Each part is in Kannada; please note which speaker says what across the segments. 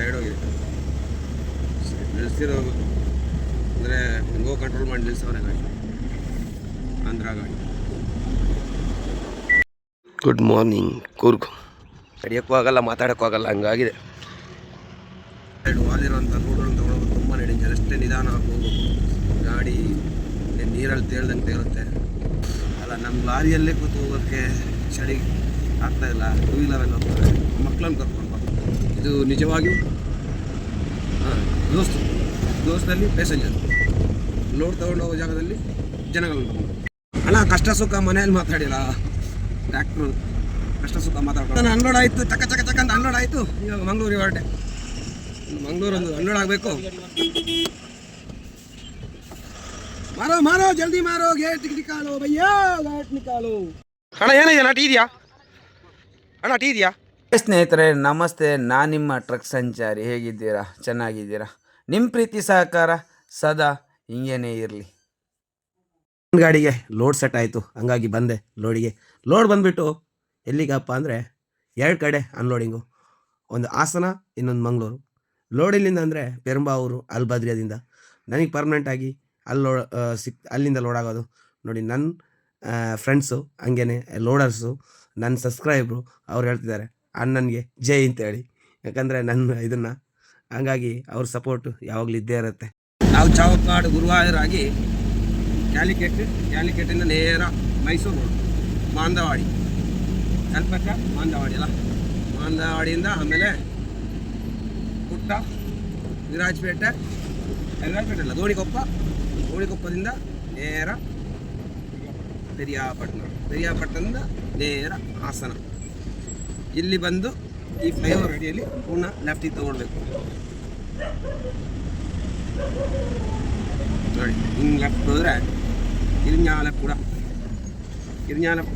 Speaker 1: ಸೈಡ್ ಹೋಗಿದೆ ನಿಲ್ಲಿಸಿರೋ ಅಂದರೆ ಹೆಂಗೋ ಕಂಟ್ರೋಲ್ ಮಾಡಿ ನಿಲ್ಲಿಸೋರೆ ಗಾಡಿ. ಆಂಧ್ರ ಗಾಡಿ. ಗುಡ್ ಮಾರ್ನಿಂಗ್ ಕೂರ್ಗು ನಡೆಯೋಕ್ಕೂ ಆಗಲ್ಲ ಮಾತಾಡೋಕ್ಕೂ ಆಗಲ್ಲ ಹಂಗಾಗಿದೆ. ಎರಡು ವಾಲಿರುವಂಥ ರೋಡ್ಗಳನ್ನು ತಗೊಳ್ಳೋದು ತುಂಬ ಡೇಂಜರ್ ಅಷ್ಟೇ ನಿಧಾನ ಹೋಗ್ಬೇಕು ಗಾಡಿ ನೀರಲ್ಲಿ ತೇಳ್ದಂಗೆ ತೇರುತ್ತೆ. ಅಲ್ಲ ನಮ್ಮ ಲಾರಿಯಲ್ಲೇ ಕೂತು ಹೋಗೋಕ್ಕೆ ಚಳಿ ಆಗ್ತಾ ಇಲ್ಲ. ಟೂ ವೀಲರಲ್ಲಿ ಹೋಗ್ತಾರೆ ಮಕ್ಕಳನ್ನು ಕರ್ಕೊಂಡು. ಇದು ನಿಜವಾಗಿಯೂ ಹಾಂ ದೋಸ್ತು ದೋಸ್ತಲ್ಲಿ ಪ್ಯಾಸೆಂಜರ್ ಲೋಡ್ ತಗೊಂಡು ಹೋಗೋ ಜಾಗದಲ್ಲಿ ಜನಗಳು ಅಣ್ಣ, ಕಷ್ಟ ಸುಖ ಮನೆಯಲ್ಲಿ ಮಾತಾಡಿಲ್ಲ. ಟ್ಯಾಕ್ಟ್ರು ಕಷ್ಟ ಸುಖ ಮಾತಾಡ್ಕೊಂಡು ಅನ್ಲೋಡ್ ಆಯಿತು ಚಕ ಚಕ ಚಕ ಅಂತ ಅನ್ಲೋಡ್ ಆಯಿತು. ಇವಾಗ ಮಂಗಳೂರಿಗೆ ಹೊರಟೆ. ಮಂಗಳೂರು ಒಂದು ಅನ್ಲೋಡ್ ಆಗಬೇಕು. ಮಾರೋ ಮಾರೋ, ಜಲ್ದಿ ಮಾರೋ ಗೇಟ್ ಕಾಲು, ಭಯ್ಯ ಗೇಟ್ ನಿಕಾಲೋ ಅಣ್ಣ, ಏನಿದೆ, ಅಣ್ಣ ಟೀ ಇದೆಯಾ? ಅಣ್ಣ ಟೀ ಇದೆಯಾ?
Speaker 2: ಸ್ನೇಹಿತರೆ, ನಮಸ್ತೆ. ನಾನು ನಿಮ್ಮ ಟ್ರಕ್ ಸಂಚಾರಿ. ಹೇಗಿದ್ದೀರಾ? ಚೆನ್ನಾಗಿದ್ದೀರಾ? ನಿಮ್ಮ ಪ್ರೀತಿ ಸಹಕಾರ ಸದಾ ಹಿಂಗೇನೇ ಇರಲಿ.
Speaker 1: ಗಾಡಿಗೆ ಲೋಡ್ ಸೆಟ್ ಆಯಿತು. ಹಂಗಾಗಿ ಬಂದೆ ಲೋಡಿಗೆ ಲೋಡ್ ಬಂದುಬಿಟ್ಟು ಎಲ್ಲಿಗಪ್ಪ ಅಂದರೆ ಎರಡು ಕಡೆ ಅನ್ಲೋಡಿಂಗು ಒಂದು ಹಾಸನ, ಇನ್ನೊಂದು ಮಂಗಳೂರು. ಲೋಡ್ ಇಲ್ಲಿಂದ ಅಂದರೆ ಪೆರಂಬಾವೂರು, ಅಲ್ಬದ್ರಿಯಾದಿಂದ. ನನಗೆ ಪರ್ಮನೆಂಟಾಗಿ ಅಲ್ಲಿ ಲೋ ಸಿಕ್, ಅಲ್ಲಿಂದ ಲೋಡ್ ಆಗೋದು. ನೋಡಿ ನನ್ನ ಫ್ರೆಂಡ್ಸು ಹಂಗೇನೆ ಲೋಡರ್ಸು ನನ್ನ ಸಬ್ಸ್ಕ್ರೈಬ್ರು ಅವ್ರು ಹೇಳ್ತಿದ್ದಾರೆ. ಅಣ್ಣನಿಗೆ ಜೈ ಅಂತ ಹೇಳಿ ಯಾಕಂದರೆ ನನ್ನ ಇದನ್ನು ಹಂಗಾಗಿ ಅವ್ರ ಸಪೋರ್ಟು ಯಾವಾಗಲೂ ಇದ್ದೇ ಇರುತ್ತೆ. ನಾವು ಚಾವಕ್ಕಾಡು ಗುರುವಾಯರಾಗಿ ಕ್ಯಾಲಿಕೆಟ್ ಕ್ಯಾಲಿಕೇಟಿಂದ ನೇರ ಮೈಸೂರು ಮಾಂದವಾಡಿ. ಕಲ್ಪಕ್ಕ ಮಾಂದವಾಡಿ ಅಲ್ಲ? ಮಾಂದವಾಡಿಯಿಂದ ಆಮೇಲೆ ಪುಟ್ಟ ವಿರಾಜಪೇಟೆ ವಿರಾಜಪೇಟೆ ಅಲ್ಲ? ದೋಣಿಕೊಪ್ಪ ದೋಣಿಕೊಪ್ಪದಿಂದ ನೇರ ಪೆರಿಯಾಪಟ್ಟಣ ಪೆರಿಯಾಪಟ್ಟಣದಿಂದ ನೇರ ಹಾಸನ. ಇಲ್ಲಿ ಬಂದು ಈ ಫ್ಲೈಓವರ್ ಅಡಿಯಲ್ಲಿ ಪೂರ್ಣ ಲೆಫ್ಟಿಗೆ ತೊಗೊಳ್ಬೇಕು. ನೋಡಿ ಹಿಂಗೆ ಲೆಫ್ಟ್ ಹೋದರೆ ಇರಿನ್ಯಾಲಪುರ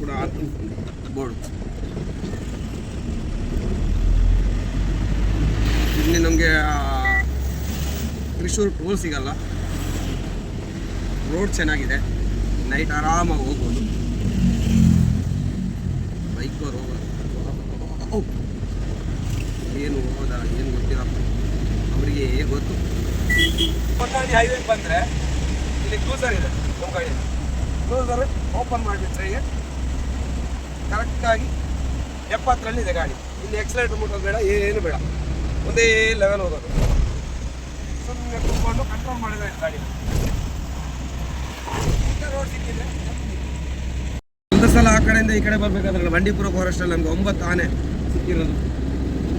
Speaker 1: ಕೂಡ ಅಂತ ಬೋರ್ಡ್. ಇಲ್ಲಿ ನಮಗೆ ತ್ರಿಶೂರು ಟೋಲ್ ಸಿಗಲ್ಲ. ರೋಡ್ ಚೆನ್ನಾಗಿದೆ. ನೈಟ್ ಆರಾಮಾಗಿ ಹೋಗ್ಬೋದು. ಏನು ಹೋದ, ಏನು ಗೊತ್ತಿರಪ್ಪ ಅವರಿಗೆ ಗೊತ್ತು? ಹೊನ್ನಾಳಿ ಹೈವೇಗೆ ಬಂದರೆ ಇಲ್ಲಿ ಕ್ಲೂಸರ್ ಇದೆ ಕೊಂಕಣಿ ಕ್ಲೂಸರ್ ಓಪನ್ ಮಾಡಿಬಿಟ್ರೆ ಕರೆಕ್ಟಾಗಿ ಎಪ್ಪತ್ತರಲ್ಲಿದೆ ಗಾಡಿ. ಇಲ್ಲಿ ಎಕ್ಸಲೇಟರ್ ಮುಟ್ಟೋದು ಬೇಡ, ಏನು ಬೇಡ. ಒಂದೇ ಲೆವೆಲ್ ಹೋಗೋದು. ಸುಮ್ಮನೆ ಕುತ್ಕೊಂಡು ಕಂಟ್ರೋಲ್ ಮಾಡಿದ್ರೆ ಗಾಡಿ. ರೋಡ್ ಸಿಕ್ಕಿದ್ರೆ ಒಂದು ಸಲ ಆ ಕಡೆಯಿಂದ ಈ ಕಡೆ ಬರ್ಬೇಕಾದ್ರೆ ಬಂಡೀಪುರ ಫಾರೆಸ್ಟಲ್ಲಿ ನಮ್ಗೆ ಒಂಬತ್ತು ಆನೆ ಸಿಕ್ಕಿರೋದು.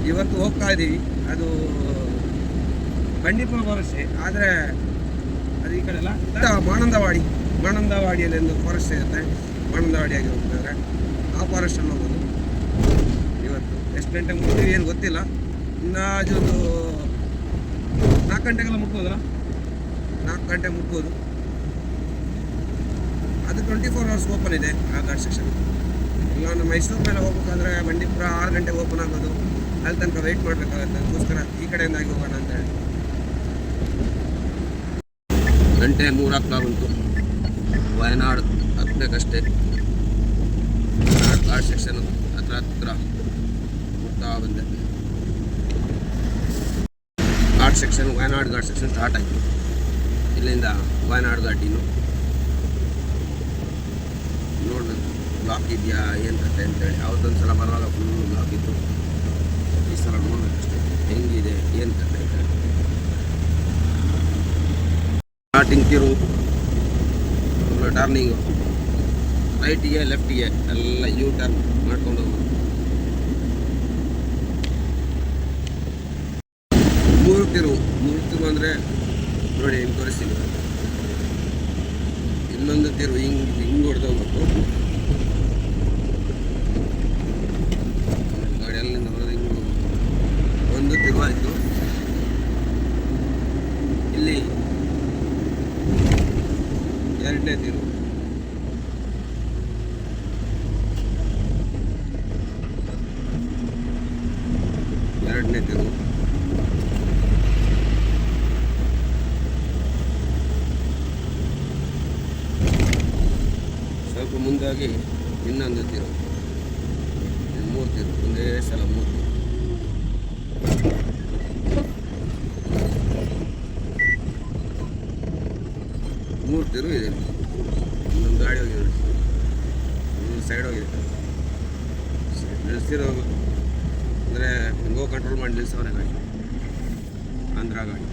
Speaker 1: ಇವತ್ತು ಹೋಗ್ತಾ ಇದ್ದೀವಿ ಅದು ಬಂಡೀಪುರ ಫಾರೆಸ್ಟೇ ಆದರೆ ಅದು ಈ ಕಡೆ ಎಲ್ಲ ಮಾನಂದವಾಡಿ. ಮಾನಂದವಾಡಿಯಲ್ಲಿ ಒಂದು ಫಾರೆಸ್ಟ್ ಇರುತ್ತೆ. ಮಾನಂದವಾಡಿಯಾಗಿ ಹೋಗ್ತಿದ್ರೆ. ಆ ಫಾರೆಸ್ಟಲ್ಲಿ ಹೋಗೋದು. ಇವತ್ತು ಎಷ್ಟು ಗಂಟೆಗೆ ಮುಗಿದೀವಿ ಏನು ಗೊತ್ತಿಲ್ಲ. ಅಂದಾಜು ಒಂದು ನಾಲ್ಕು ಗಂಟೆಗೆಲ್ಲ ಮುಟ್ಬೋದಲ್ಲ? ನಾಲ್ಕು ಗಂಟೆ ಮುಟ್ಬೋದು. ಅದು ಟ್ವೆಂಟಿ ಫೋರ್ ಅವರ್ಸ್ ಓಪನ್ ಇದೆ ಆ ಘಾಟ್ ಸೆಕ್ಷನ್ ನಾವು ಮೈಸೂರು ಮೇಲೆ ಹೋಗ್ಬೇಕಂದ್ರೆ ಬಂಡೀಪುರ ಆರು ಗಂಟೆಗೆ ಓಪನ್ ಆಗೋದು, ಅಲ್ಲಿ ತನಕ ವೆಯ್ಟ್ ಮಾಡಬೇಕಾಗತ್ತೆ. ಅದಕ್ಕೋಸ್ಕರ ಈ ಕಡೆಯಿಂದ ಆಗಿ ಹೋಗೋಣ ಅಂತ ಹೇಳಿ. ಗಂಟೆ ಮೂರಾಗ್ತಾ ಬಂತು ವಯನಾಡು ಹತ್ತಬೇಕಷ್ಟೇ ಘಾಟ್ ಸೆಕ್ಷನ್ ಹತ್ರ ಹತ್ರ ಹೋಗ್ತಾ ಬಂದೆ. Ghat section Wayanad ghat section start ಆಯಿತು. ಇಲ್ಲಿಂದ ವಯನಾಡು ಘಾಟಿನು ನೋಡ್ಬೇಕು ಬ್ಲಾಕ್ ಇದೆಯಾ, ಏನು ಕತೆ ಅಂತೇಳಿ. ಅವತ್ತೊಂದು ಸಲ ಬರುವಾಗ ಫುಲ್ ಬ್ಲಾಕ್ ಇತ್ತು. ಈ ಸಲ ನೋಡಬೇಕಷ್ಟೇ ಹೆಂಗಿದೆ, ಏನು ಕತೆ ಅಂತೇಳಿ. ಸ್ಟಾರ್ಟಿಂಗ್ ತಿರು ಟರ್ನಿಂಗು ರೈಟಿಗೆ ಲೆಫ್ಟಿಗೆ ಎಲ್ಲ ಯೂ ಟರ್ನ್ ಮಾಡ್ಕೊಂಡು ಹೋಗೋದು. ಮೂರು ತಿರು ಮೂರು ತಿರು ಅಂದರೆ ನೋಡಿ ಹಿಂಗೆ ತೋರಿಸ್ತೀನಿ. ಇನ್ನೊಂದು ತಿರು ಹಿಂಗೆ ಹಿಂಗೆ ಹೊಡೆದೋಗ್ಬೇಕು ಗಾಡಿಯಲ್ಲಿಂದ ಗಾಡಿ ಅಲ್ಲಿಂದ ಹಿಂಗೆ. ಒಂದು ತಿರುವು ಆಯಿತು. ಇಲ್ಲಿ ಎರಡನೇ ತಿರು. ಅದಕ್ಕೂ ಮುಂದಾಗಿ ಇನ್ನೊಂದು ತಿರು ಮೂರು ತಿರು ಒಂದೇ ಸಲ ಮೂರು ತಿರು ಮೂರು ತಿರು ಇದೆ. ಇನ್ನೊಂದು ಗಾಡಿ ಹೋಗಿದೆ ಇನ್ನೊಂದು ಸೈಡ್ ಹೋಗಿದೆ. ನಡೆಸ್ತಿರೋ ಅಂದರೆ ಹೆಂಗೋ ಕಂಟ್ರೋಲ್ ಮಾಡಿ ನಿಲ್ಲಿಸೋರೆ ಗಾಡಿ. ಆಂಧ್ರ ಗಾಡಿ.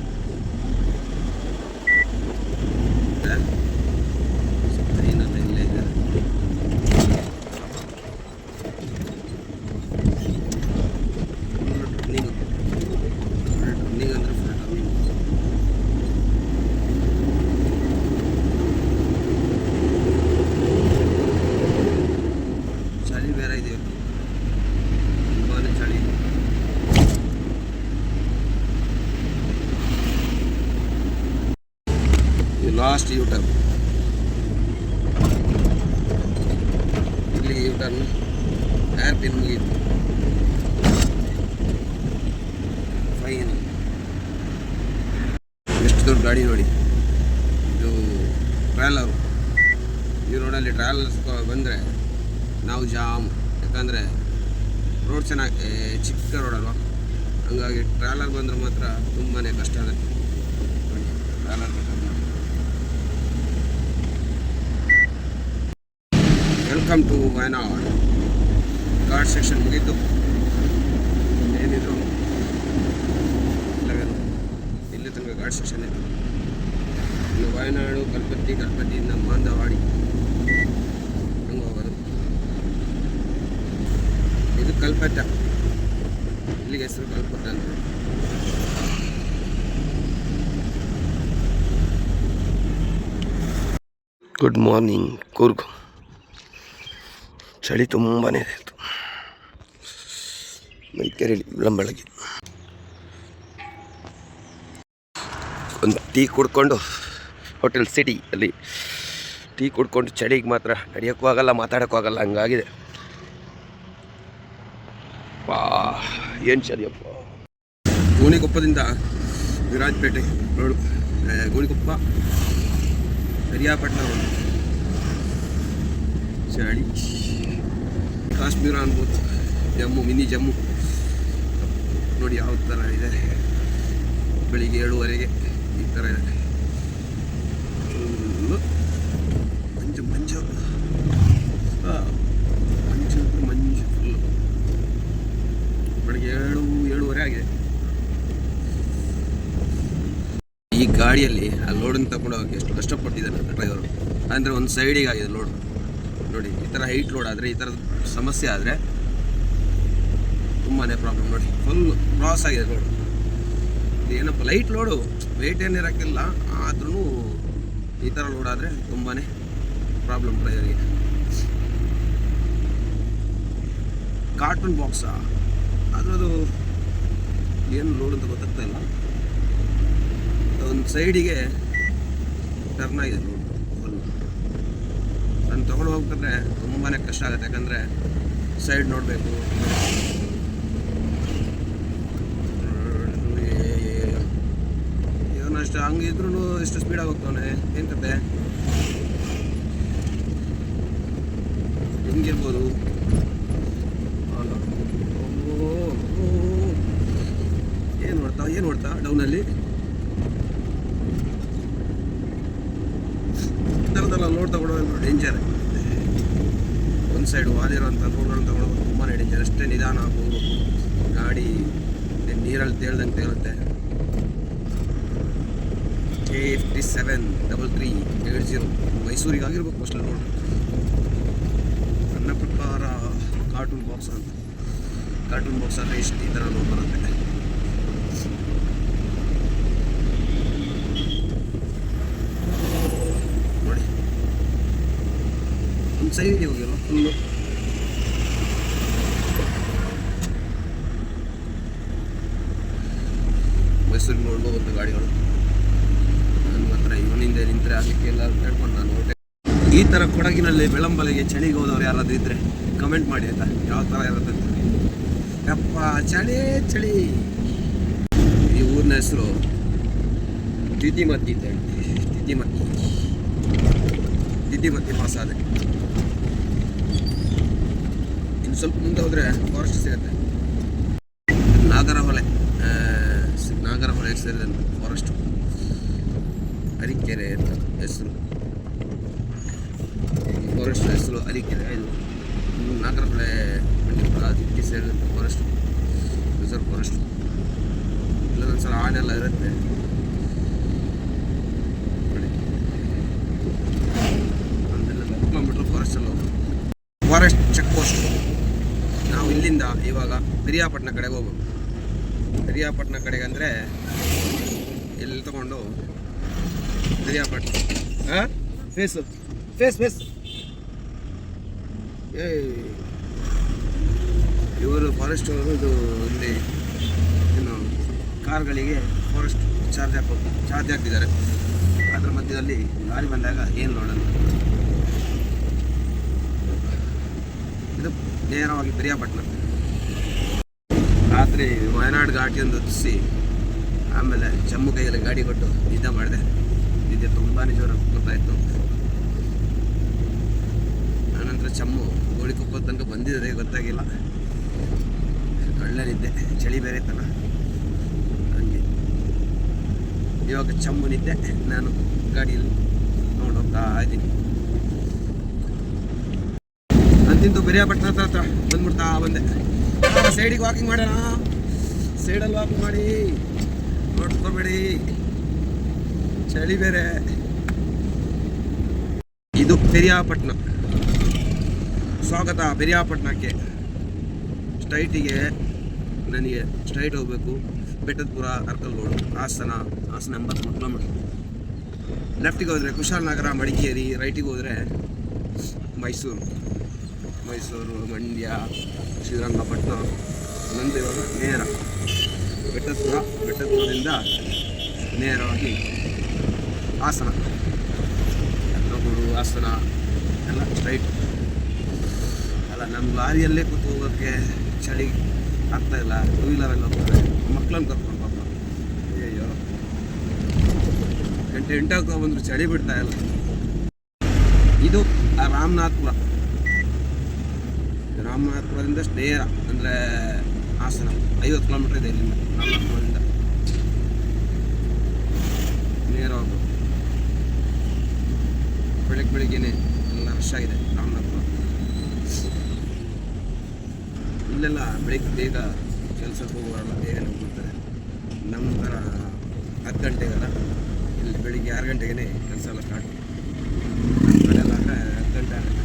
Speaker 1: ಚೆನ್ನಾಗಿ ಚಿಕ್ಕ ರೋಡ್ ಹಂಗಾಗಿ ಟ್ರಾಲರ್ ಬಂದರೆ ಮಾತ್ರ ತುಂಬಾ ಕಷ್ಟ ಆಗುತ್ತೆ trawler welcome to Wayanad ghat section ಮುಗೀತು. ಏನಿದ್ರು ಇಲ್ಲಿ ತನಕ ಘಾಟ್ ಸೆಕ್ಷನ್ ಇತ್ತು ಇಲ್ಲಿ ವಯನಾಡು ಕಲ್ಪತ್ತಿ ಕಲ್ಪತ್ತಿಯಿಂದ ಮಾಂದವಾಡಿ ಹಂಗೆ ಹೋಗೋದು. ಇದು ಕಲ್ಪತ್ತ ಇಲ್ಲಿಗೆ ಹೆಸರು ಕಲ್ಪತ್ತ ಅಂತ. ಗುಡ್ ಮಾರ್ನಿಂಗ್ ಕೂರ್ಗ್ ಚಳಿ ತುಂಬಾ ಇತ್ತು. ಮೈಕೇರಿ ಬೆಳಗ್ಗೆ. ಒಂದು ಟೀ ಕುಡ್ಕೊಂಡು ಹೋಟೆಲ್ ಸಿಟಿ ಅಲ್ಲಿ ಟೀ ಕುಡ್ಕೊಂಡು ಚಳಿಗೆ ಮಾತ್ರ ನಡೆಯೋಕ್ಕೂ ಆಗಲ್ಲ, ಮಾತಾಡೋಕ್ಕೂ ಆಗಲ್ಲ, ಹಂಗಾಗಿದೆ. ಏನು ಸರಿಯಪ್ಪ ಗೋಣಿಕೊಪ್ಪದಿಂದ ವಿರಾಜಪೇಟೆ ರೋಡು ಗೋಣಿಕೊಪ್ಪ ಕರಿಯಾಪಟ್ಟಣ ರೋಡು. ಚಳಿ. ಕಾಶ್ಮೀರ ಅನ್ಬೋದು. ಜಮ್ಮು, ಮಿನಿ ಜಮ್ಮು. ನೋಡಿ ಯಾವ ಥರ ಇದೆ. ಬೆಳಿಗ್ಗೆ ಏಳುವರೆಗೆ ಈ ಥರ ಇದೆ ಫುಲ್ಲು ಮಂಜು ಮಂಜು ಆ, ಮಂಜು ಅಂದ್ರೆ ಮಂಜು ಫುಲ್ಲು ಬೆಳಿಗ್ಗೆ ಏಳು ಏಳುವರೆ ಆಗಿದೆ ಈ ಗಾಡಿಯಲ್ಲಿ ಆ ಲೋಡನ್ನು ತಗೊಂಡು ಹೋಗಕ್ಕೆ ಎಷ್ಟು ಕಷ್ಟಪಟ್ಟಿದ್ದಾನೆ ಅಂತ ಡ್ರೈವರು ಅಂದರೆ ಒಂದು ಸೈಡಿಗೆ ಆಗಿದೆ ಲೋಡ್ ನೋಡಿ, ಈ ಥರ ಹೈಟ್ ಲೋಡ್ ಆದರೆ, ಈ ಥರದ ಸಮಸ್ಯೆ ಆದರೆ ತುಂಬಾ ಪ್ರಾಬ್ಲಮ್ ನೋಡಿ ಫುಲ್ ಕ್ರಾಸ್ ಆಗಿದೆ ಲೋಡು ಏನಪ್ಪ ಲೈಟ್ ಲೋಡು ವೆಯ್ಟ್ ಏನಿರೋಕ್ಕಿಲ್ಲ ಆದ್ರೂ ಈ ಥರ ಲೋಡ್ ಆದರೆ ತುಂಬಾ ಪ್ರಾಬ್ಲಮ್ ಡ್ರೈವರಿಗೆ ಕಾರ್ಟೂನ್ ಬಾಕ್ಸಾ ಅದು ಏನು ಲೋಡ್ ಅಂತ ಗೊತ್ತಾಗ್ತಾ ಇಲ್ಲ. ಸೈಡಿಗೆ ಟರ್ನ್ ಆಗಿದೆ ನೋಡಿ ನಾನು ತೊಗೊಂಡು ಹೋಗ್ಬೇಕಾದ್ರೆ ತುಂಬಾ ಕಷ್ಟ ಆಗುತ್ತೆ, ಯಾಕಂದರೆ ಸೈಡ್ ನೋಡಬೇಕು. ಇವನಷ್ಟು ಹಂಗೆ ಇದ್ರೂ ಎಷ್ಟು ಸ್ಪೀಡಾಗಿ ಹೋಗ್ತಾನೆ ಏನು ಹೆಂಗಿರ್ಬೋದು. ಏನು ಮಾಡ್ತಾ ಏನು ಮಾಡ್ತಾ ಡೌನಲ್ಲಿ ಥರದಲ್ಲ ಲೋಡ್ ತಗೊಳ್ಳೋದು ಡೇಂಜರ್ ಒಂದು ಸೈಡ್ ವಾಲಿರೋಂಥ ರೋಡ್ಗಳನ್ನ ತಗೊಳ್ಳೋದು ತುಂಬಾ ಡೇಂಜರ್ ಅಷ್ಟೇ ನಿಧಾನ ಹೋಗ್ಬೇಕು ಗಾಡಿ ನೀರಲ್ಲಿ ತೇಳ್ದಂಗೆ ತೇಳುತ್ತೆ K fifty seven double three eight zero ಮೈಸೂರಿಗೆ ಆಗಿರ್ಬೇಕು ಅಷ್ಟು ರೋಡ್ ನನ್ನ ಪ್ರಕಾರ ಕಾರ್ಟೂನ್ ಬಾಕ್ಸ್ ಅಂತ. ಕಾರ್ಟೂನ್ ಬಾಕ್ಸ್ ಅಂದರೆ ಇಷ್ಟು ಈ ಥರ ಲೋಡ್ ಬರುತ್ತೆ ನೋಡಿ ಒಂದು ಸೈಡಿಗೆ ಹೋಗಿಲ್ಲ ಫುಲ್ಲು ಮೈಸೂರಿಗೆ ನೋಡ್ಬೋದು ಗಾಡಿಗಳು. ನನ್ನ ಮಾತ್ರ ಇವನಿಂದ ನಿಂತರೆ ಅದಕ್ಕೆ ಎಲ್ಲ ಕೇಳ್ಕೊಂಡು ನಾನು ಹೊರಟೆ. ಈ ಥರ ಕೊಡಗಿನಲ್ಲಿ ಬೆಳಂಬಲಿಗೆ ಚಳಿಗೆ ಹೋದವ್ರು ಯಾರಾದ್ರೂ ಇದ್ದರೆ ಕಮೆಂಟ್ ಮಾಡಿ ಆಯ್ತಾ? ಯಾವ ಥರ ಇರುತ್ತೆ ಅಂತ? ಯಪ್ಪ, ಚಳಿ ಚಳಿ. ಈ ಊರಿನ ಹೆಸರು ತಿಥಿಮತಿ ಅಂತ ಹೇಳ್ತೀವಿ. ತಿಥಿಮತಿ ತಿಥಿಮತಿ ಪಾಸ್ ಆದೆ ಇನ್ನು ಸ್ವಲ್ಪ ಮುಂದೆ ಹೋದರೆ ಫಾರೆಸ್ಟ್ ಸಿಗುತ್ತೆ. ನಾಗರಹೊಳೆ ಹೊಳೆ ನಾಗರ ಹೊಳೆ ಸೇರಿದಂಥ ಫಾರೆಸ್ಟು ಅರಿಕೆರೆ ಅಂತ ಹೆಸರು. ಫಾರೆಸ್ಟ್ ಹೆಸರು ಅರಿಕೆರೆ, ಇದು. ನಾಗರಹೊಳೆ ಬಂಡೀಪುರ ಅದಕ್ಕೆ ಸೈಡ್ ಫಾರೆಸ್ಟ್ ರಿಸರ್ವ್ ಫಾರೆಸ್ಟ್ ಇಲ್ಲೊಂದ್ಸಲ ಸಲ ಆನೆಲ್ಲ ಇರುತ್ತೆ. ಫಾರೆಸ್ಟ್ ಚೆಕ್ ಪೋಸ್ಟ್ ಇಲ್ಲಿಂದ ಇವಾಗ ಪಿರಿಯಾಪಟ್ಟಣ ಕಡೆಗೆ ಹೋಗ್ಬೇಕು. ಪಿರಿಯಾಪಟ್ಟಣ ಕಡೆಗೆ ಅಂದರೆ ಇಲ್ಲಿ ತಗೊಂಡು? ಪಿರಿಯಾಪಟ್ಟಣ ಹಾಂ ಫೇಸು ಫೇಸ್ ಫೇಸ್ ಏ ಇವರು ಫಾರೆಸ್ಟ್ ಅವರು ಇದು ಇಲ್ಲಿ ಏನು ಕಾರ್ಗಳಿಗೆ ಫಾರೆಸ್ಟ್ ಚಾರ್ಜ್ ಹಾಕೋದು ಚಾರ್ಜ್ ಹಾಕ್ತಿದ್ದಾರೆ. ಅದರ ಮಧ್ಯದಲ್ಲಿ ಲಾರಿ ಬಂದಾಗ ಏನು ನೋಡೋಣ ಇದು ನೇರವಾಗಿ ಪಿರಿಯಾಪಟ್ಟಣ ರಾತ್ರಿ ವಯನಾಡ್ ಘಾಟಿಯನ್ನು ಹತ್ತಿಸಿ ಆಮೇಲೆ ಜಮ್ಮು ಕೈಯಲ್ಲಿ ಗಾಡಿ ಕೊಟ್ಟು ನಿದ್ದೆ ಮಾಡಿದೆ. ನಿದ್ದೆ ತುಂಬಾ ಜೋರ ಇತ್ತು ಆನಂತರ ಚಮ್ಮು ಗೋಳಿಕೊಪ್ಪ ತನಕ ಬಂದಿದೆ, ಗೊತ್ತಾಗಿಲ್ಲ. ಒಳ್ಳೆ ನಿದ್ದೆ, ಚಳಿ ಬೇರೆ ಇತ್ತಲ್ಲ. ಹಂಗೆ. ಇವಾಗ ಚಮ್ಮು ನಿದ್ದೆ, ನಾನು ಗಾಡಿಯಲ್ಲಿ ನೋಡೋಗ್ತಾ ಹೋಗ್ತಾ ಇದ್ದೀನಿ ಅಂತಿಂತು ಪಿರಿಯಾಪಟ್ಟಣ ಹತ್ರ ಹತ್ರ ಬಂದ್ಬಿಡ್ತಾ ಬಂದೆ. ಸೈಡಿಗೆ ವಾಕಿಂಗ್ ಮಾಡೋಣ. ಸೈಡಲ್ಲಿ ವಾಕಿಂಗ್ ಮಾಡಿ. ನೋಡ್ಕೋಬೇಡಿ. ಚಳಿ ಬೇರೆ. ಇದು ಪೆರಿಯಾಪಟ್ಟಣ ಸ್ವಾಗತ ಪೆರಿಯಾಪಟ್ಟಣಕ್ಕೆ ಸ್ಟ್ರೈಟಿಗೆ ನನಗೆ ಸ್ಟ್ರೈಟ್ ಹೋಗಬೇಕು. ಬೆಟ್ಟದಪುರ, ಅರ್ಕಲ್ಗೋಡು, ಹಾಸನ ಹಾಸನ ಎಂಬತ್ತ್ಮೂರು ಕಿಲೋಮೀಟ್ರ್ ಲೆಫ್ಟಿಗೆ ಹೋದರೆ ಕುಶಾಲನಗರ ಮಡಿಕೇರಿ ರೈಟಿಗೆ ಹೋದರೆ ಮೈಸೂರು. ಮೈಸೂರು, ಮಂಡ್ಯ, ಶ್ರೀರಂಗಪಟ್ಟಣ ನಂದು ಇವಾಗ ನೇರ. ಬೆಟ್ಟದಪುರ ಬೆಟ್ಟದಪುರದಿಂದ ನೇರವಾಗಿ ಹಾಸನ. ಬೆಟ್ಟದೂರು ಹಾಸನ, ಎಲ್ಲ ಸ್ಟ್ರೈಟ್ ಅಲ್ಲ ನಮ್ಮ ಲಾರಿಯಲ್ಲೇ ಕೂತು ಹೋಗೋಕ್ಕೆ ಚಳಿ ಆಗ್ತಾಯಿಲ್ಲ ಟೂ ವೀಲರಲ್ಲಿ ಹೋಗ್ತಾರೆ. ಮಕ್ಕಳನ್ನು ಕರ್ಕೊಂಡು ಪಾಪ. ಅಯ್ಯೋ ಗಂಟೆ ಎಂಟಾಗ್ತಾ ಬಂದ್ರು, ಚಳಿ ಬಿಡ್ತಾ ಇಲ್ಲ. ಇದು ರಾಮನಾಥ್ಪುರ. ರಾಮನಾಥಪುರದಿಂದ ಸ್ನೇಹ ಅಂದರೆ ಹಾಸನ, ಐವತ್ತು ಕಿಲೋಮೀಟ್ರ್ ಇದೆ ಇಲ್ಲಿಂದ ರಾಮನಾಥಪುರದಿಂದ ನೇರ ಹೋಗ್ಬೇಕು ಬೆಳಗ್ಗೆ ಬೆಳಿಗ್ಗೆನೆ ಎಲ್ಲ ರಶ್ ಆಗಿದೆ ರಾಮನಾಥಪುರ ಇಲ್ಲೆಲ್ಲ ಬೆಳಿಗ್ಗೆ ಬೇಗ ಕೆಲಸಕ್ಕೆ ಹೋಗೋರೆಲ್ಲ ಬೇಗನೆ ಹೋಗ್ತಾರೆ ನಮ್ಮ ಥರ ಹತ್ತು ಗಂಟೆಗಲ್ಲ ಇಲ್ಲಿ ಬೆಳಿಗ್ಗೆ ಆರು ಗಂಟೆಗೆ ಕೆಲಸ ಎಲ್ಲ ಸ್ಟಾರ್ಟ್ ಕಡೆಲ್ಲ ಅಂದರೆ ಹತ್ತು ಗಂಟೆ ಆಗುತ್ತೆ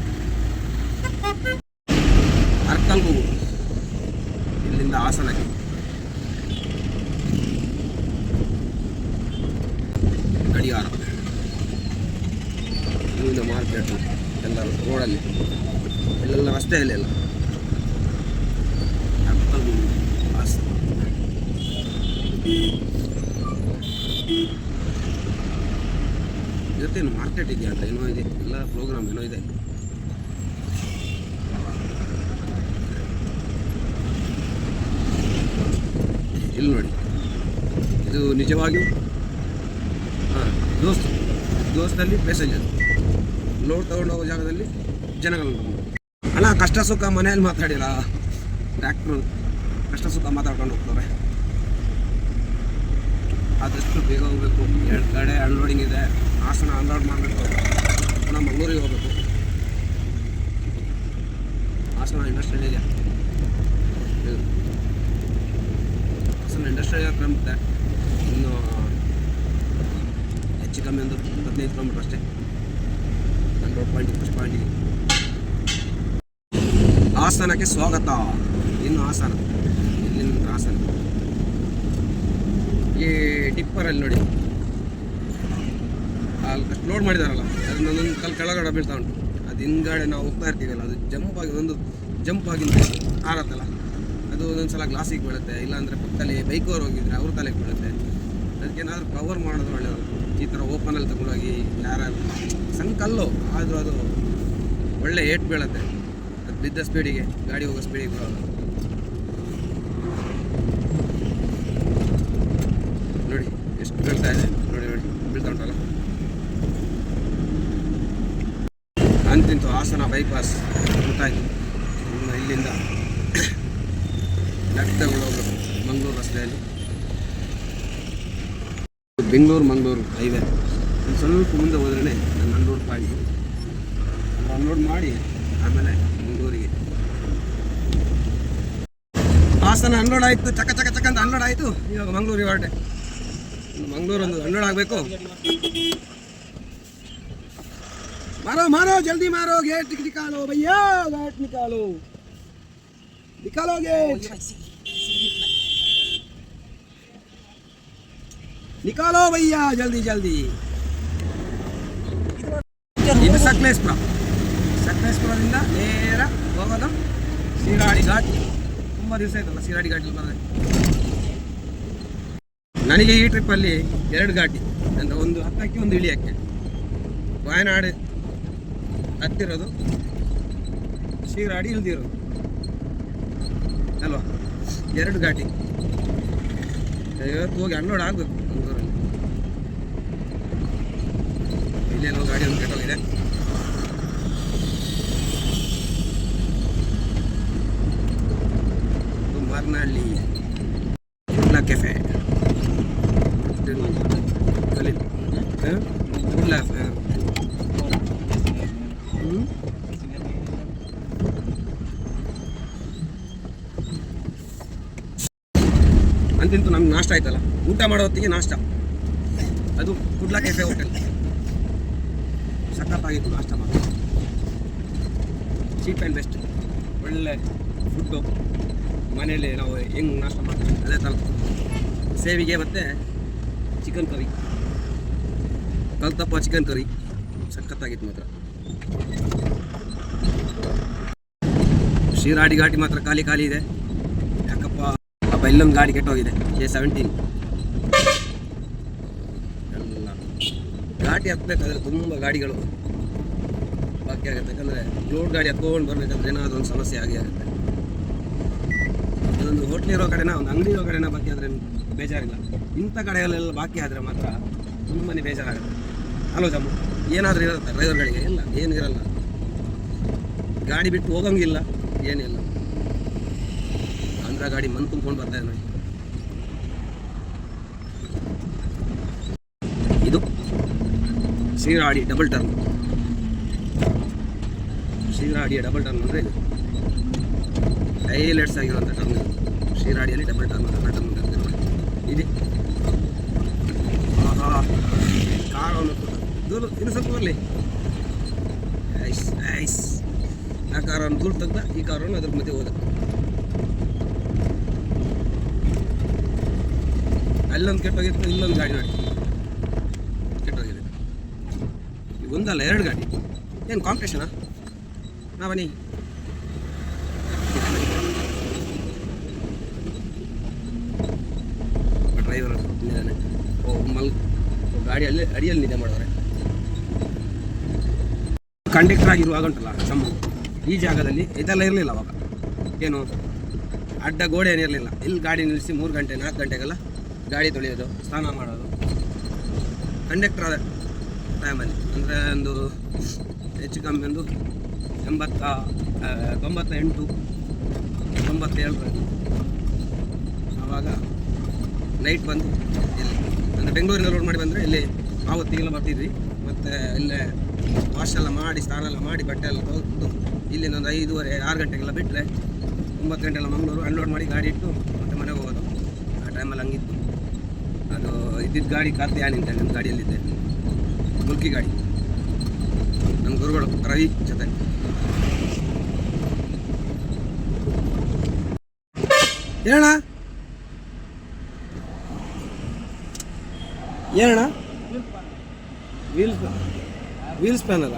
Speaker 1: ಅರ್ಕಲ್ಗೂ ಇಲ್ಲಿಂದ ಹಾಸನಕ್ಕೆ ಗಡಿಯಾರ ಇಲ್ಲಿಂದ ಮಾರ್ಕೆಟ್ ಎಲ್ಲ ಇಲ್ಲೆಲ್ಲ ಅರ್ಕಲ್ಗೂ ಹಾಸನ ಇವತ್ತೇನು ಮಾರ್ಕೆಟ್ ಇದೆಯಾ ಅಂತ ಏನೋ ಇದೆ, ಎಲ್ಲ ಪ್ರೋಗ್ರಾಮ್ ಏನೋ ಇದೆ. ಇಲ್ಲಿ ನೋಡಿ. ಇದು ನಿಜವಾಗಿಯೂ ಹಾಂ, ದೋಸ್ತ್, ದೋಸ್ತಲ್ಲಿ ಪ್ಯಾಸೆಂಜರ್ ಲೋಡ್ ತಗೊಂಡು ಹೋಗೋ ಜಾಗದಲ್ಲಿ ಜನಗಳು. ಅಣ್ಣ ಕಷ್ಟ ಸುಖ ಮನೆಯಲ್ಲಿ ಮಾತಾಡಿಲ್ಲ. ಡಾಕ್ಟ್ರು ಕಷ್ಟ ಸುಖ ಮಾತಾಡ್ಕೊಂಡು ಹೋಗ್ತಾರೆ ಆದಷ್ಟು ಬೇಗ ಹೋಗ್ಬೇಕು. ಎರಡು ಕಡೆ ಅನ್ಲೋಡಿಂಗ್ ಇದೆ. ಹಾಸನ ಅನ್ಲೋಡ್ ಮಾಡಬೇಕು. ಪುನಃ ಮಂಗಳೂರಿಗೆ ಹೋಗ್ಬೇಕು. ಹಾಸನ ಇಂಡಸ್ಟ್ರಿಯಲ್ ಇದೆ ಹಾಸನ ಇಂಡಸ್ಟ್ರಿಯಲ್ ಹತ್ರ ಮತ್ತೆ ಇನ್ನು, ಹೆಚ್ಚು ಕಮ್ಮಿ ಅಂದ್ರೆ ಹದಿನೈದು ಕಿಲೋಮೀಟ್ರ್ ಅಷ್ಟೇ. ಅನ್ಲೋಡ್ ಪಾಯಿಂಟ್ ಫಸ್ಟ್ ಪಾಯಿಂಟಿಗೆ ಹಾಸನಕ್ಕೆ ಸ್ವಾಗತ. ಇನ್ನು ಹಾಸನ. ಇಲ್ಲಿಂದ ಹಾಸನ. ಈ ಟಿಪ್ಪರಲ್ಲಿ ನೋಡಿ. ಅಷ್ಟು ಲೋಡ್ ಮಾಡಿದಾರಲ್ಲ, ಅದು ನನ್ನ ಕಲ್ ಕೆಳಗಡೆ ಬೀಳ್ತಾ ಉಂಟು. ಅದು ಹಿಂದ್ಗಡೆ ನಾವು ಹೋಗ್ತಾ ಇರ್ತೀವಲ್ಲ, ಅದು ಜಂಪ್ ಆಗಿ ಒಂದು ಜಂಪ್ ಆಗಿ ಆರತ್ತಲ್ಲ ಅದು ಒಂದೊಂದು ಸಲ ಗ್ಲಾಸಿಗೆ ಬೀಳುತ್ತೆ, ಇಲ್ಲಾಂದರೆ ಪಕ್ಕದಲ್ಲಿ ಬೈಕವ್ರು ಹೋಗಿದ್ರೆ ಅವ್ರ ತಲೆಗೆ ಬೀಳುತ್ತೆ. ಅದಕ್ಕೇನಾದರೂ ಕವರ್ ಮಾಡೋದು ಒಳ್ಳೆಯದು ಈ ಥರ ಓಪನಲ್ಲಿ ತಗೊಂಡೋಗಿ ಯಾರು ಸಣ್ಣ ಕಲ್ಲು ಆದರೂ ಅದು ಒಳ್ಳೆ ಏಟ್ ಬೀಳುತ್ತೆ. ಬಿದ್ದ ಸ್ಪೀಡಿಗೆ, ಗಾಡಿ ಹೋಗೋ ಸ್ಪೀಡಿಗೆ ಬರೋಲ್ಲ. ನೋಡಿ, ಎಷ್ಟು ಬೀಳ್ತಾ ಇದೆ. ನೋಡಿ ನೋಡಿ, ಬೀಳ್ತಾ ಉಂಟಲ್ಲ? ಅಂತಿಂತು ಹಾಸನ ಬೈಪಾಸ್ ಉಂಟಾಗಿ. ಇಲ್ಲಿಂದ ಲೆಫ್ಟ್ ಮಂಗಳೂರು ರಸ್ತೆಯಲ್ಲಿ. ಬೆಂಗಳೂರು, ಮಂಗಳೂರು ಹೈವೇ. ಸ್ವಲ್ಪ ಮುಂದೆ ಹೋದ್ರೇ ನಾನು ಅನ್ಲೋಡ್ ಮಾಡಿ. ಅನ್ಲೋಡ್ ಮಾಡಿ, ಆಮೇಲೆ ಹಾಸನ ಅನ್ಲೋಡ್ ಆಯಿತು ಚಕ್ಕ ಚಕ್ಕ ಚಕ್ಕ ಅಂತ ಅನ್ಲೋಡ್ ಆಯಿತು ಇವಾಗ ಮಂಗಳೂರು ಹೊರಟೆ ಮಂಗಳೂರು ಒಂದು ಅನ್ಲೋಡ್ ಆಗಬೇಕು ಮಾರೋ ಮಾರೋ ಜಲ್ದಿ ಮಾರೋ ಗೇಟ್ ನಿಕಾಲೋ ಭಯ್ಯಾ ಗೇಟ್ ನಿಕಾಲೋ ನಿಕಾಲೋ ಗೇಟ್ ನಿಕಾಲೋ ಭಯ್ಯಾ ಜಲ್ದಿ ಜಲ್ದಿ ಇದು ಸಕಲೇಶ್ಪುರ ಸಕಲೇಶ್ಪುರದಿಂದ ನೇರ ಹೋಗೋದು ಶ್ರೀರಾಳಿ ಘಾಟ್ ತುಂಬ ದಿವಸ ಆಯ್ತಲ್ಲ ಸಿರಾಡಿ ಘಾಟ್ ನನಗೆ ಈ ಟ್ರಿಪ್ ಅಲ್ಲಿ ಎರಡು ಘಾಟಿ, ಅಂದರೆ ಒಂದು ಹತ್ತಕ್ಕೆ, ಒಂದು ಇಳಿಯಕ್ಕೆ. ವಯನಾಡು ಹತ್ತಿರೋದು, ಸಿರಾಡಿ ಇಳ್ದಿರೋದು ಅಲ್ವಾ? ಎರಡು ಘಾಟಿ. ಇವತ್ತು ಹೋಗಿ ಅನ್ಲೋಡ್ ಆಗ್ಬೇಕು ಇಲ್ಲೇನೋ ಗಾಡಿ ಒಂದು ಕೆಟ್ಟೋಗಿದೆ. ಇದು ಗುಡ್ಲಾ ಕೆಫೆ ಗುಡ್ಲಾ ಅಂತಿಂತು ನಮ್ಗೆ ನಾಷ್ಟ ಆಯ್ತಲ್ಲ? ಊಟ ಮಾಡೋ ಹೊತ್ತಿಗೆ ನಾಷ್ಟ. ಅದು ಗುಡ್ಲಾ ಕೆಫೆ ಹೋಟೆಲ್ ಸಖತ್ತಾಗಿತ್ತು ನಾಷ್ಟ ಮಾಡಿ ಚೀಪ್ ಆ್ಯಂಡ್ ಬೆಸ್ಟ್ ಒಳ್ಳೆ ಫುಡ್ಡು ಮನೇಲಿ ನಾವು ಹೆಂಗೆ ನಾಷ್ಟ ಮಾಡ್ತೀವಿ ಅದೇ ಥರ ಸೇವಿಗೆ ಮತ್ತು ಚಿಕನ್ ಕರಿ ಕಲ್ತಪ್ಪ ಚಿಕನ್ ಕರಿ ಸಖತ್ತಾಗಿತ್ತು ಮಾತ್ರ. ಶಿರಾಡಿ ಘಾಟಿ ಮಾತ್ರ ಖಾಲಿ ಖಾಲಿ ಇದೆ. ಯಾಕಪ್ಪ ಅಪ್ಪ ಇಲ್ಲೊಂದು ಗಾಡಿ ಕೆಟ್ಟೋಗಿದೆ. ಎ ಸೆವೆಂಟೀನ್ ಘಾಟಿ ಹತ್ಬೇಕಾದ್ರೆ ತುಂಬ ಗಾಡಿಗಳು ಬಾಕಿ ಆಗುತ್ತೆ. ಯಾಕಂದರೆ ಲೋಡ್ ಗಾಡಿ ಹತ್ಕೊಂಡು ಬರ್ಬೇಕಂದ್ರೆ ಏನಾದರೂ ಒಂದು ಸಮಸ್ಯೆ ಆಗೇ ಆಗುತ್ತೆ. ಇದೊಂದು ಹೋಟ್ಲ್ ಇರೋ ಕಡೆನ, ಒಂದು ಅಂಗಡಿ ಇರೋ ಕಡೆನ ಬಾಕಿ ಆದರೆ ಬೇಜಾರಿಲ್ಲ. ಇಂಥ ಕಡೆಯಲ್ಲೆಲ್ಲ ಬಾಕಿ ಆದರೆ ಮಾತ್ರ ತುಂಬನೇ ಬೇಜಾರಾಗುತ್ತೆ. ಹಲೋ ಜಮ್ಮು, ಏನಾದರೂ ಇರುತ್ತೆ ಡ್ರೈವರ್ಗಳಿಗೆ? ಇಲ್ಲ, ಏನು ಇರಲ್ಲ. ಗಾಡಿ ಬಿಟ್ಟು ಹೋಗಂಗಿಲ್ಲ ಏನಿಲ್ಲ ಆಂಧ್ರ ಗಾಡಿ ಮನ್ ತುಂಬ್ಕೊಂಡು ಬರ್ತಾ ನೋಡಿ. ಇದು ಶ್ರೀರಾಡಿ ಡಬಲ್ ಟರ್ನ್ ಶ್ರೀರಾಡಿಯ ಡಬಲ್ ಟರ್ನ್ ಅಂದರೆ ಇದು. ಹೈಲೈಟ್ಸ್ ಆಗಿರುವಂಥ ಟರ್ನ್ ಇದು ಶ್ರೀರಾಡಿಯಲ್ಲಿ ಡಬಲ್ ಟರ್ನ್ ಡಬಲ್ ಟರ್ನ್ ಇದೆ ಕಾರವನ್ನು ದೂರ, ಇನ್ನು ಸ್ವಲ್ಪ ಬರಲಿ. ಐಸ್ ಐಸ್ ಆ ಕಾರನ್ನು ದೂರ ತೆಗ್ದ, ಈ ಕಾರನ್ನು ಅದ್ರ ಮಧ್ಯೆ ಹೋದ. ಅಲ್ಲೊಂದು ಕೆಟ್ಟೋಗಿತ್ತು, ಇಲ್ಲೊಂದು ಗಾಡಿ ನೋಡಿ. ಕೆಟ್ಟೋಗಿದೆ. ಈಗ ಒಂದಲ್ಲ, ಎರಡು ಗಾಡಿ. ಏನು ಕಾಂಪಿಟೇಷನಾ ನಾ ಬನ್ನಿ ಡ್ರೈವರ್ ಇದ್ದಾನೆ ಓ ಮಲ್ ಗಾಡಿ ಅಲ್ಲಿ ಅಡಿಯಲ್ಲಿ ನಿದ್ದೆ ಮಾಡೋರೆ ಕಂಡಕ್ಟರ್ ಆಗಿರುವಾಗ ಉಂಟಲ್ಲ ಸಮ ಈ ಜಾಗದಲ್ಲಿ ಇದೆಲ್ಲ ಇರಲಿಲ್ಲ ಅವಾಗ. ಏನು? ಅಡ್ಡ ಗೋಡೆ ಏನಿರಲಿಲ್ಲ ಇಲ್ಲಿ ಗಾಡಿ ನಿಲ್ಲಿಸಿ ಮೂರು ಗಂಟೆ, ನಾಲ್ಕು ಗಂಟೆಗೆಲ್ಲ ಗಾಡಿ ತೊಳೆಯೋದು, ಸ್ನಾನ ಮಾಡೋದು. ಕಂಡಕ್ಟರ್ ಆದ ಟೈಮಲ್ಲಿ ಅಂದರೆ ಒಂದು ಹೆಚ್ಚು ಕಮ್ಮಿ ಒಂದು ಎಂಬತ್ತ ತೊಂಬತ್ತ ಎಂಟು ತೊಂಬತ್ತೇಳರಲ್ಲಿ. ಆವಾಗ ನೈಟ್ ಬಂದು ಇಲ್ಲಿ. ಅಂದರೆ ಬೆಂಗಳೂರಿನ ರೋಡ್ ಮಾಡಿ ಬಂದರೆ ಇಲ್ಲಿ ಆವತ್ತಿಗೆಲ್ಲ ಬರ್ತಿದ್ವಿ. ಮತ್ತು ಇಲ್ಲೇ ವಾಶ್ ಎಲ್ಲ ಮಾಡಿ, ಸ್ನಾನ ಎಲ್ಲ ಮಾಡಿ, ಬಟ್ಟೆ ಎಲ್ಲ ತೊಗೊಂಡು ಇಲ್ಲಿಂದ ಒಂದು ಐದೂವರೆ, ಆರು ಗಂಟೆಗೆಲ್ಲ ಬಿಟ್ಟರೆ ಒಂಬತ್ತು ಗಂಟೆಲ್ಲ ಮಂಗಳೂರು ಅನ್ಲೋಡ್ ಮಾಡಿ ಗಾಡಿ ಇಟ್ಟು ಮತ್ತೆ ಮನೆಗೆ ಹೋಗೋದು. ಆ ಟೈಮಲ್ಲಿ ಹಂಗಿತ್ತು. ಅದು ಇದ್ದಿದ್ದು ಗಾಡಿ ಕಾರ್ತಿ ನಿಂತೆ ನನ್ನ ಗಾಡಿಯಲ್ಲಿದ್ದೆ. ಮುಲ್ಕಿ ಗಾಡಿ. ನಮ್ಮ ಗುರುಗಳು ರವಿ ಜೊತೆ. ಏನಣ್ಣ ಏನಣ್ಣ? ವೀಲ್ ವೀಲ್ ಸ್ಪ್ಯಾನರ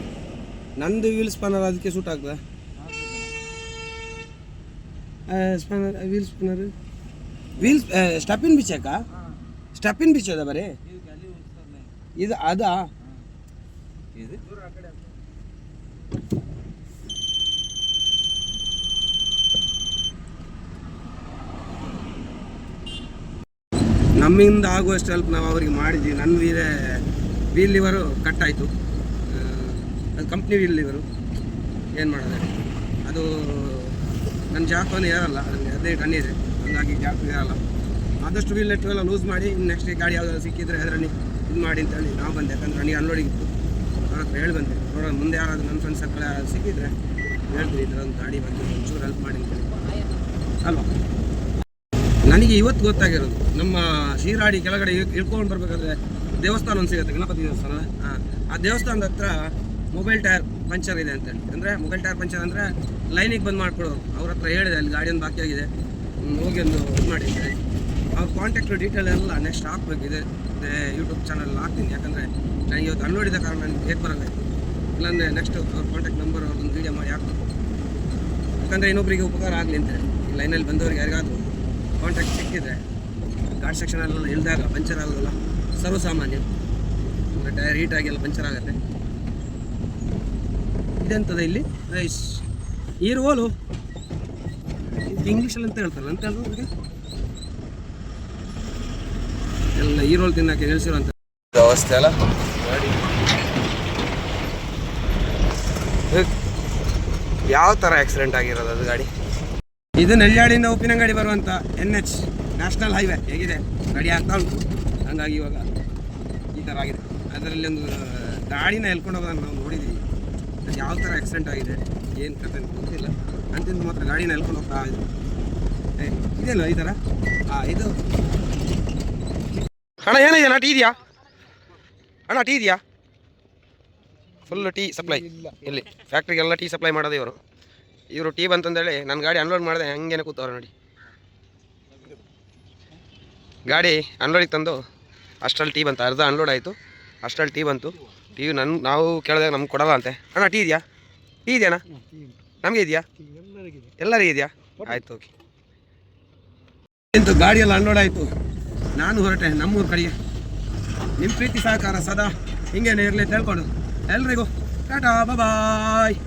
Speaker 1: ನಂದು ವೀಲ್ ಸ್ಪ್ಯಾನರ್ ಅದಕ್ಕೆ ಸೂಟ್ ಆಗ್ತದೆ? ಸ್ಪ್ಯಾನರ್ ವೀಲ್ ಸ್ಪ್ಯಾನರ್ ವೀಲ್ ಯಾಕ? ಸ್ಟಪಿನ್ ಬೀಚ್ ಬಿಚ್ಚೋದ ಬರೀ? ಇದು ಅದಾ? ನಮ್ಮಿಂದ ಆಗುವಷ್ಟು ಹೆಲ್ಪ್ ನಾವು ಅವರಿಗೆ ಮಾಡಿದ್ವಿ. ನನ್ನ ವೀಲೇ ವೀಲ್ ಲಿವರು ಕಟ್ ಆಯಿತು ಅದು ಕಂಪ್ನಿ ವೀಲ್ ಲಿವರು ಏನು ಮಾಡೋದು ಅದು ನನ್ನ ಜಾಕವನ್ನು ಏರಲ್ಲ ನನಗೆ ಅದೇ ಟನ್ ಇದೆ. ಹಂಗಾಗಿ ಜಾಕ್ ಏರಲ್ಲ ಆದಷ್ಟು ವೀಲ್ ನೆಟ್ಟು ಎಲ್ಲ ಲೂಸ್ ಮಾಡಿ ನೆಕ್ಸ್ಟ್ ಗಾಡಿ ಯಾವುದಾದ್ರು ಸಿಕ್ಕಿದ್ರೆ ಅದರಲ್ಲಿ ಇದು ಮಾಡಿ ಅಂತೇಳಿ ನಾವು ಬಂದೆ. ಯಾಕಂದ್ರೆ ನನಗೆ ಅನ್ಲೋಡಿಂಗ್ ಇತ್ತು. ಹತ್ರ ಹೇಳಿ ಬಂದೆ. ನೋಡೋಣ, ಮುಂದೆ ಯಾರಾದರೂ ನನ್ನ ಫ್ರೆಂಡ್ಸ್ ಸರ್ಕಲ್ ಸಿಕ್ಕಿದ್ರೆ ಹೇಳ್ತೀನಿ ಈ ಒಂದು ಗಾಡಿ ಬಗ್ಗೆ ಒಂಚೂರು ಹೆಲ್ಪ್ ಮಾಡಿ ಅಂತ ಹೇಳಿ. ಅಲ್ವಾ? ನನಗೆ ಇವತ್ತು ಗೊತ್ತಾಗಿರೋದು. ನಮ್ಮ ಶಿರಾಡಿ ಕೆಳಗಡೆ ಇಳ್ಕೊಂಡು ಬರ್ಬೇಕಾದ್ರೆ ದೇವಸ್ಥಾನ ಒಂದು ಸಿಗುತ್ತೆ ಗಣಪತಿ ದೇವಸ್ಥಾನ. ಆ ದೇವಸ್ಥಾನದ ಹತ್ರ ಮೊಬೈಲ್ ಟೈರ್ ಪಂಚರ್ ಇದೆ ಅಂತೇಳಿ ಅಂದರೆ ಮೊಬೈಲ್ ಟೈರ್ ಪಂಚರ್ ಅಂದರೆ ಲೈನಿಗೆ ಬಂದು ಮಾಡ್ಕೊಡೋರು ಅವ್ರ ಹತ್ರ ಹೇಳಿದೆ ಅಲ್ಲಿ ಗಾಡಿ ಒಂದು ಬಾಕಿ ಆಗಿದೆ. ಹೋಗಿ ಒಂದು ಇದು ಮಾಡಿದ್ದೆ ಅವ್ರ ಕಾಂಟ್ಯಾಕ್ಟ್ ಡೀಟೇಲ್ ಎಲ್ಲ ನೆಕ್ಸ್ಟ್ ಹಾಕ್ಬೇಕಿದೆ. ಯೂಟ್ಯೂಬ್ ಚಾನಲ್ ಹಾಕ್ತೀನಿ. ಯಾಕಂದರೆ ನನಗೆ ಇವತ್ತು ಅನ್ಲೋಡಿದ ಕಾರಣ ನನಗೆ ಹೇಗೆ ಬರಲ್ಲ ಇಲ್ಲಾಂದರೆ ನೆಕ್ಸ್ಟ್ ಅವ್ರ ಕಾಂಟ್ಯಾಕ್ಟ್ ನಂಬರ್ ಅವ್ರದ್ದು ವೀಡಿಯೋ ಮಾಡಿ ಹಾಕ್ಬೇಕು. ಯಾಕಂದರೆ ಇನ್ನೊಬ್ಬರಿಗೆ ಉಪಕಾರ ಆಗಲಿ ಅಂತೇಳಿ ಲೈನಲ್ಲಿ ಬಂದವರಿಗೆ ಯಾರಿಗಾದ್ರು ಕಾಂಟ್ಯಾಕ್ಟ್ ಸಿಕ್ಕಿದ್ರೆ ಗಾಡಿ ಸೆಕ್ಷನಲ್ಲೆಲ್ಲ ಇಳಿದಾಗ ಪಂಚರ್ ಆಗಲ್ಲ ಸರ್ವಸಾಮಾನ್ಯ. ಅಂದರೆ ಟೈರ್ ಹೀಟ್ ಆಗಿ ಎಲ್ಲ ಪಂಚರ್ ಆಗುತ್ತೆ. ಇದೆಂತದ ಇಲ್ಲಿ? ರೈಸ್ ಈ ರೋಲು ಇಂಗ್ಲೀಷಲ್ಲಿ ಅಂತ ಹೇಳ್ತಾರಲ್ಲ ಅಂತ ಹೇಳಿದ್ರು? ಎಲ್ಲ ಈ ರೋಲ್ ತಿನ್ನಕ್ಕೆ ನಿಲ್ಸಿರೋಂಥ
Speaker 2: ವ್ಯವಸ್ಥೆ ಅಲ್ಲ?
Speaker 1: ಯಾವ ಥರ ಆಕ್ಸಿಡೆಂಟ್ ಆಗಿರೋದು ಅದು ಗಾಡಿ? ಇದು ನೆಲ್ಯಾಡಿಯಿಂದ ಉಪ್ಪಿನಂಗಡಿ ಬರುವಂಥ ಎನ್ ಎಚ್ ನ್ಯಾಷನಲ್ ಹೈವೇ ಹೇಗಿದೆ? ರೆಡಿ ಆಗ್ತಾ ಉಂಟು. ಹಂಗಾಗಿ ಇವಾಗ ಈ ಥರ ಆಗಿದೆ. ಅದರಲ್ಲಿ ಒಂದು ಗಾಡಿನ ಎಲ್ಕೊಂಡು ಹೋಗೋದನ್ನು ನಾವು ನೋಡಿದ್ದೀವಿ ಅದು ಯಾವ ಥರ ಆಕ್ಸಿಡೆಂಟ್ ಆಗಿದೆ ಏನು ಕತೆ ಅಂತ ಗೊತ್ತಿಲ್ಲ. ಅಂತಿಂದ ಮಾತ್ರ ಗಾಡಿನ ಎಲ್ಕೊಂಡು ಹೋಗ್ತಾ ಇದ್ರು. ಏ, ಇದೆಯಲ್ಲ ಈ ಥರ ಹಾಂ ಇದು. ಅಣ್ಣ ಏನಿದೆ ಅಣ್ಣ ಟೀ ಇದೆಯಾ? ಅಣ್ಣ ಟೀ ಇದೆಯಾ? ಫುಲ್ ಟೀ ಸಪ್ಲೈ ಇಲ್ಲಿ. ಫ್ಯಾಕ್ಟ್ರಿಗೆಲ್ಲ ಟೀ ಸಪ್ಲೈ ಮಾಡೋದೇ ಇವರು. ಇವರು ಟೀ ಬಂತಂದೇಳಿ ನನ್ನ ಗಾಡಿ ಅನ್ಲೋಡ್ ಮಾಡಿದೆ, ಹಂಗೇನೆ ಕೂತವ್ರೆ ನೋಡಿ. ಗಾಡಿ ಅನ್ಲೋಡಿಗೆ ತಂದು, ಅಷ್ಟರಲ್ಲಿ ಟೀ ಬಂತು, ಅರ್ಧ ಅನ್ಲೋಡ್ ಆಯಿತು, ಅಷ್ಟರಲ್ಲಿ ಟೀ ಬಂತು. ಟೀ ನನ್ನ ನಾವು ಕೇಳಿದಾಗ ನಮ್ಗೆ ಕೊಡಲ್ಲ ಅಂತೆ. ಅಣ್ಣ, ಟೀ ಇದೆಯಾ? ಟೀ ಇದೆಯಣ್ಣ ನಮಗೆ ಇದೆಯಾ? ಎಲ್ಲರಿಗೂ ಇದೆಯಾ? ಆಯ್ತು ಓಕೆ ಇಂತು ಗಾಡಿಯೆಲ್ಲ ಅನ್ಲೋಡ್ ಆಯಿತು. ನಾನು ಹೊರಟೆ, ನಮ್ಮೂರ ಕಡೆಗೆ ನಿಮ್ಮ ಪ್ರೀತಿ ಸಹಕಾರ ಸದಾ, ಹಿಂಗೇನೆ ಇರಲಿ ಅಂತ ಹೇಳ್ಕೊಂಡು ಎಲ್ರಿಗೂ, ಟಾಟಾ ಬಾಯ್